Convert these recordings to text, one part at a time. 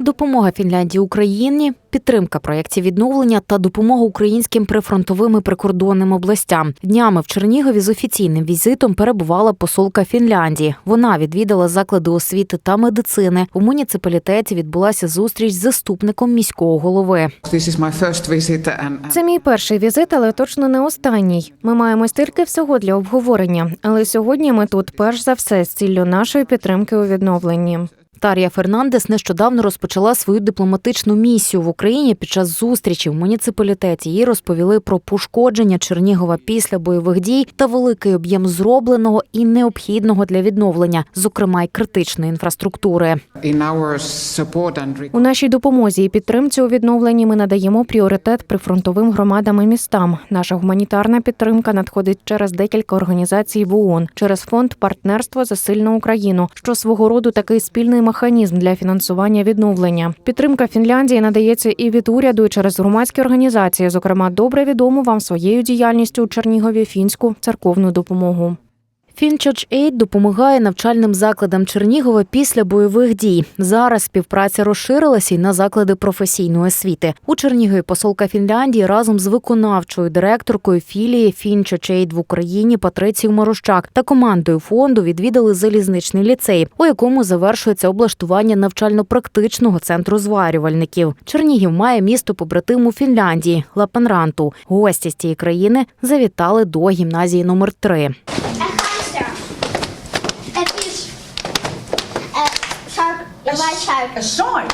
Допомога Фінляндії Україні, підтримка проєктів відновлення та допомога українським прифронтовим і прикордонним областям. Днями в Чернігові з офіційним візитом перебувала посолка Фінляндії. Вона відвідала заклади освіти та медицини. У муніципалітеті відбулася зустріч з заступником міського голови. And Це мій перший візит, але точно не останній. Ми маємо стільки всього для обговорення. Але сьогодні ми тут перш за все з ціллю нашої підтримки у відновленні. Тарія Фернандес нещодавно розпочала свою дипломатичну місію в Україні під час зустрічі в муніципалітеті. Їй розповіли про пошкодження Чернігова після бойових дій та великий об'єм зробленого і необхідного для відновлення, зокрема й критичної інфраструктури. У нашій допомозі і підтримці у відновленні ми надаємо пріоритет прифронтовим громадам і містам. Наша гуманітарна підтримка надходить через декілька організацій в ООН, через фонд партнерство за сильну Україну, що свого роду такий спільний механізм для фінансування відновлення. Підтримка Фінляндії надається і від уряду, і через громадські організації, зокрема, добре відому вам своєю діяльністю у Чернігові фінську церковну допомогу. Aid допомагає навчальним закладам Чернігова після бойових дій. Зараз співпраця розширилася й на заклади професійної освіти. У Чернігові посолка Фінляндії разом з виконавчою директоркою філії Aid в Україні Патрицією Морощак та командою фонду відвідали залізничний ліцей, у якому завершується облаштування навчально-практичного центру зварювальників. Чернігів має місто побратиму Фінляндії Лапенранту. Гості з цієї країни завітали до гімназії номер 3 a white shark.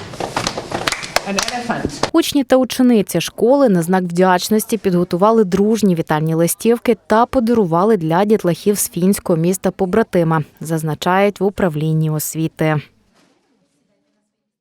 An elephant. Учні та учениці школи на знак вдячності підготували дружні вітальні листівки та подарували для дітлахів з фінського міста побратима, зазначають в управлінні освіти.